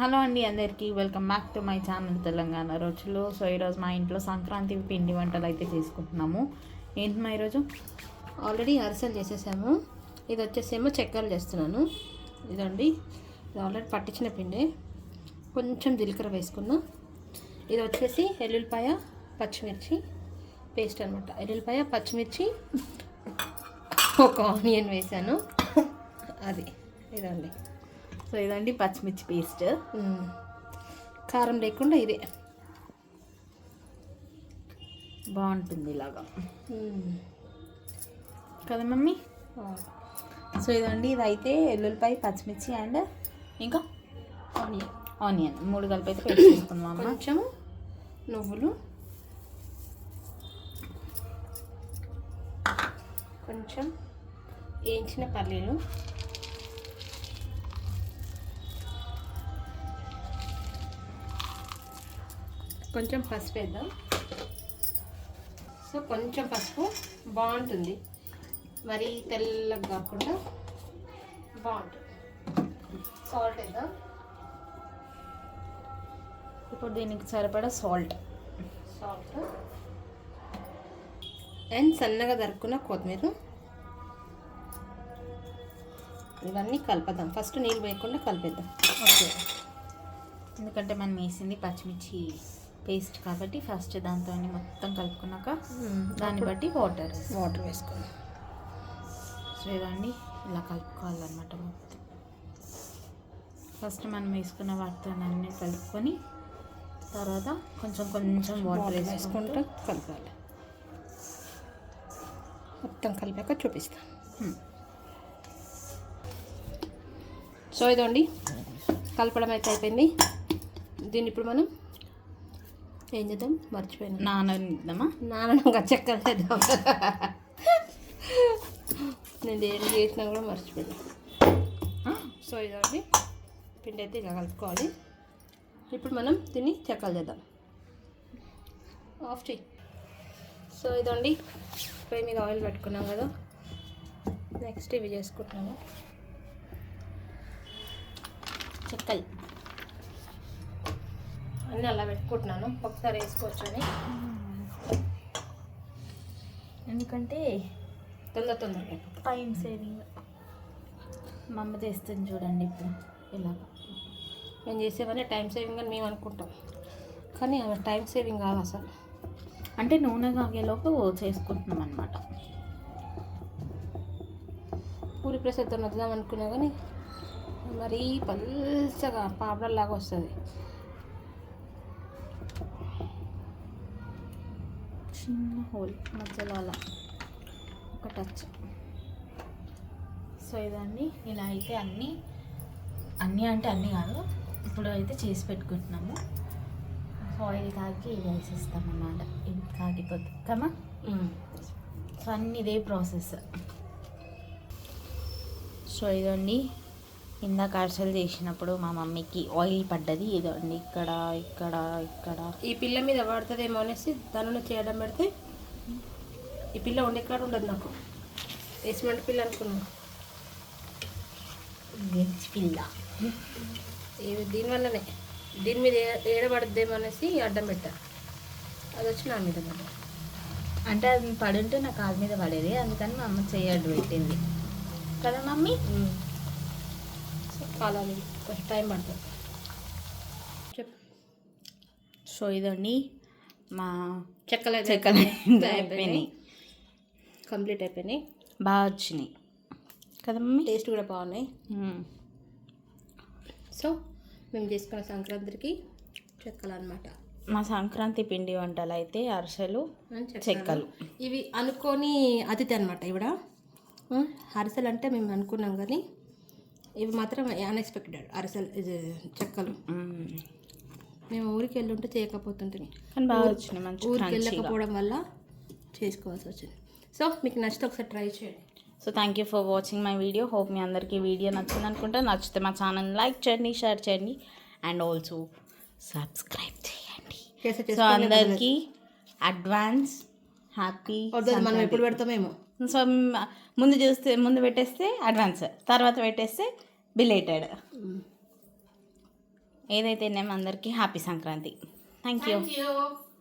Hello అండి అందరికీ welcome back to my channel Telangana రోజులు సో ఈరోజు మా ఇంట్లో సంక్రాంతి పిండి వంటలు అయితే చేసుకుంటున్నాము. ఏంటి మా ఈరోజు? ఆల్రెడీ అరిసెలు చేసేసాము. ఇది వచ్చేసేమో చక్కెరలు చేస్తున్నాను. ఇదండి ఇది ఆల్రెడీ పట్టించిన పిండి. కొంచెం జీలకర్ర వేసుకున్నా. ఇది వచ్చేసి ఎల్లుల్లిపాయ పచ్చిమిర్చి పేస్ట్ అనమాట ఎల్లుల్లిపాయ పచ్చిమిర్చి ఒక ఆనియన్ వేసాను. అది ఇదండి. సో ఇదండి పచ్చిమిర్చి పేస్ట్. కారం లేకుండా ఇదే. బాగుంటుంది ఇలాగా. కదా మమ్మీ? సో ఇదండి ఇది అయితే ఎల్లుల్లిపాయ పచ్చిమిర్చి అండ్ ఇంకా ఆనియన్. ఆనియన్. మూడు కలిపి అయితే పేస్ట్ చేసుకుందాం అమ్మ. కొంచెం నువ్వులు. కొంచెం వేయించిన పల్లీలు. కొంచెం పసుపు వేద్దాం. సో కొంచెం పసుపు బాగుంటుంది. మరి తెల్లగా కాకుండా బాగుంటుంది. సాల్ట్ వేద్దాం. ఇప్పుడు దీనికి సరిపడా సాల్ట్. సాల్ట్. అండ్ సన్నగా దరుక్కున్న కొత్తిమీర. ఇవన్నీ కలపదాం. ఫస్ట్ నీళ్ళు వేయకుండా కలిపేద్దాం. ఓకే. ఎందుకంటే మనం వేసింది పచ్చిమిర్చి. పేస్ట్ కాబట్టి ఫస్ట్ దాంతో మొత్తం కలుపుకున్నాక దాన్ని బట్టి వాటర్. వాటర్ వేసుకోండి సో ఇదండి ఇలా కలుపుకోవాలన్నమాట మొత్తం. ఫస్ట్ మనం వేసుకున్న వాటితో అన్నీ కలుపుకొని తర్వాత కొంచెం కొంచెం వాటర్ వేసుకుంటూ కలపాలి. మొత్తం కలిపాక చూపిస్తాను. సో ఇదండి కలపడం అయితే అయిపోయింది. దీన్ని ఇప్పుడు మనం ఏం చేద్దాం? మర్చిపోయినా. నాననిద్దామా నానంగా చక్కెర వేద్దాం నేను ఏం చేసినా కూడా మర్చిపోయినా. సో ఇదండి. పిండి అయితే ఇలా కలుపుకోవాలి. ఇప్పుడు మనం దీన్ని చెక్కలు చేద్దాం. ఆఫ్ చేయి సో ఇదండి. పొయ్యి మీద ఆయిల్ పెట్టుకున్నాం కదా. నెక్స్ట్ ఇవి చేసుకుంటున్నాము. చెక్కలు. అన్నీ అలా పెట్టుకుంటున్నాను. ఒకసారి వేసుకోవచ్చు అని ఎందుకంటే తొందర తొందరగా టైం సేవింగ్. మా అమ్మ చేస్తుంది చూడండి ఇప్పుడు. ఇలాగా. మేము చేసేవన్నీ టైం సేవింగ్ అని మేము అనుకుంటాం. కానీ అవి టైం సేవింగ్ కాదు అసలు. అంటే నూనె కాగేలోపు చేసుకుంటున్నాం అనమాట పూరి ప్రెషర్తో వద్దాం అనుకున్నా కానీ మరీ పల్చగా పాపడలాగా వస్తుంది. చిన్న హోల్ మధ్యలో అలా ఒక టచ్. సో ఇదండి. ఇలా అయితే అన్నీ అన్నీ అంటే అన్నీ కాదు ఇప్పుడు అయితే చేసి పెట్టుకుంటున్నాము. సో ఆయిల్ ఇవి వేసేస్తాం అన్నమాట ఇది కాగిపోతుంది కమా సో అన్నీ ఇదే ప్రాసెస్. సో ఇదండి. ఇందాక అరిసెలు చేసినప్పుడు మా మమ్మీకి ఆయిల్ పడ్డది. ఇదండి ఇక్కడ ఇక్కడ ఇక్కడ. ఈ పిల్ల మీద పడుతుందేమో అనేసి దానిలో చేయడం పెడితే ఈ పిల్ల ఉండే కాడ ఉండదు నాకు. వేసిమంట పిల్ల అనుకున్నాను. పిల్ల. ఇవి దీనివల్లనే. దీని మీద ఏడబడుద్దేమో అనేసి అడ్డం పెట్టా. అది వచ్చి నా మీద. అంటే అది పడుంటే నా కాలు మీద పడేది. అందుకని మా అమ్మ చేయడ్డు పెట్టింది. కదా మమ్మీ? కాలాలి కొంచెం టైం పడుతుంది. చెప్పు. సో ఇదండి మా చెక్కలు చెక్కలు అయిపోయినాయి. కంప్లీట్ అయిపోయినాయి. బాగా వచ్చినాయి. కదా మమ్మీ? టేస్ట్ కూడా బాగున్నాయి. సో మేము చేసుకున్న సంక్రాంతికి చెక్కలు అనమాట మా సంక్రాంతి పిండి వంటలు అయితే అరిసెలు చెక్కలు. ఇవి అనుకోని అతిథి అనమాట ఇవిడ. అరిసెలు అంటే మేము అనుకున్నాం కానీ ఇవి మాత్రం అన్ఎక్స్పెక్టెడ్ అరిసెలు ఇది చెక్కలు. మ్మ్. ఊరికి వెళ్ళి ఉంటే చేయకపోతుంటుంది కానీ బాగా వచ్చినాయి మంచి ఊరికి. వెళ్ళకపోవడం వల్ల చేసుకోవాల్సి వచ్చింది. సో మీకు నచ్చితే ఒకసారి ట్రై చేయండి. So thank you for watching my video hope మీ అందరికీ వీడియో నచ్చింది అనుకుంటే. నచ్చితే మా ఛానల్ లైక్ చేయండి షేర్ చేయండి. అండ్ ఆల్సో సబ్స్క్రైబ్ చేయండి. సో. అందరికీ అడ్వాన్స్ హ్యాపీ మనం ఎప్పుడు పెడతామేమో. సో ముందు చూస్తే ముందు పెట్టేస్తే అడ్వాన్స్. తర్వాత పెట్టేస్తే బిలేటెడ్ ఏదైతే నేను అందరికీ హ్యాపీ సంక్రాంతి. Thank you.